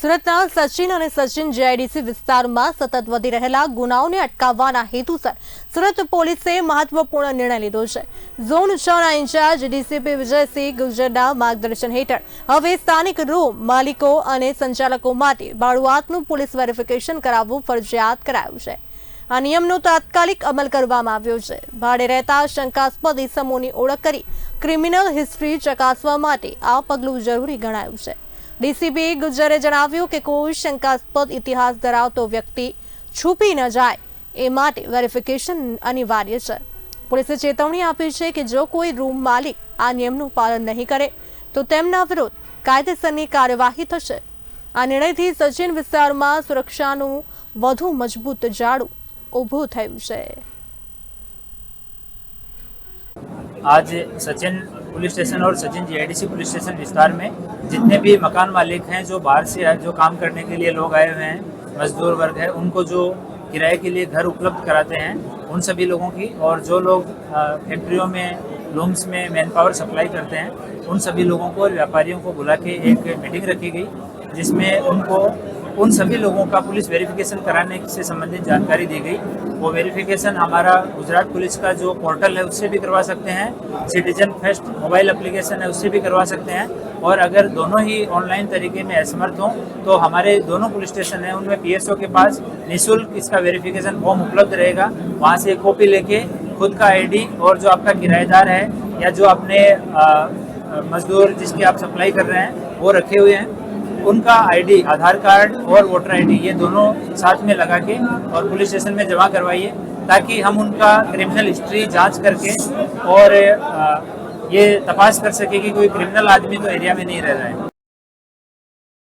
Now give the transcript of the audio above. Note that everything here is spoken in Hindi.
સુરતના સચિન અને સચિન જેઆઈડીસી વિસ્તારમાં સતત વધી રહેલા ગુનાઓને અટકાવવાના હેતુસર સુરત પોલીસે મહત્વપૂર્ણ નિર્ણય લીધો છે. ઝોન છ ના ઇન્ચાર્જ ડીસીપી વિજયસિંહ ગુર્જરના માર્ગદર્શન હેઠળ હવે સ્થાનિક રૂમ માલિકો અને સંચાલકો માટે ભાડુઆતનું પોલીસ વેરિફિકેશન કરાવવું ફરજિયાત કરાયું છે. આ નિયમનો તાત્કાલિક અમલ કરવામાં આવ્યો છે. ભાડે રહેતા શંકાસ્પદ ઇસમોની ઓળખ કરી ક્રિમિનલ હિસ્ટ્રી ચકાસવા માટે આ પગલું જરૂરી ગણાયું છે. ડીસીપી ગુજ્જરે જણાવ્યું કે કોઈ શંકાસ્પદ ઇતિહાસ ધરાવતો વ્યક્તિ છૂપી ન જાય, એ માટે વેરિફિકેશન અનિવાર્ય છે. પોલીસે ચેતવણી આપી છે કે જો કોઈ રૂમ માલિક આ નિયમનું પાલન નહીં કરે, તો તેમના વિરુદ્ધ કાયદેસરની કાર્યવાહી થશે. આ નિર્ણયથી સચિન વિસ્તારમાં સુરક્ષાનું વધુ મજબૂત જાળું ઊભું થયું છે. આજ સચિન पुलिस स्टेशन और सचिन जीआईडीसी पुलिस स्टेशन विस्तार में। जितने भी मकान मालिक हैं जो बाहर से जो काम करने के लिए लोग आए हुए हैं, मजदूर वर्ग है, उनको जो किराए के लिए घर उपलब्ध कराते हैं, उन सभी लोगों की और जो लोग फैक्ट्रियों में लूम्स में मैन पावर सप्लाई करते हैं, उन सभी लोगों को व्यापारियों को बुला के एक मीटिंग रखी गई, जिसमें उनको उन सभी लोगों का पुलिस वेरिफिकेशन कराने से संबंधित जानकारी दी गई। वो वेरिफिकेशन हमारा गुजरात पुलिस का जो पोर्टल है, उससे भी करवा सकते हैं। सिटीजन फ़र्स्ट मोबाइल एप्लीकेशन है, उससे भी करवा सकते हैं। और अगर दोनों ही ऑनलाइन तरीके में असमर्थ हों तो हमारे दोनों पुलिस स्टेशन हैं, उनमें पीएसओ के पास निःशुल्क इसका वेरिफिकेशन फॉर्म उपलब्ध रहेगा। वहाँ से कॉपी लेके खुद का आईडी और जो आपका किराएदार है या जो अपने मजदूर जिसकी आप सप्लाई कर रहे हैं, वो रखे हुए हैं। उनका आईडी आधार कार्ड और वोटर आईडी ये दोनों साथ में लगा के और पुलिस स्टेशन में जमा करवाइए, ताकि हम उनका क्रिमिनल हिस्ट्री जाँच करके और ये तपास कर सके कि कोई क्रिमिनल आदमी तो एरिया में नहीं रह रहा है।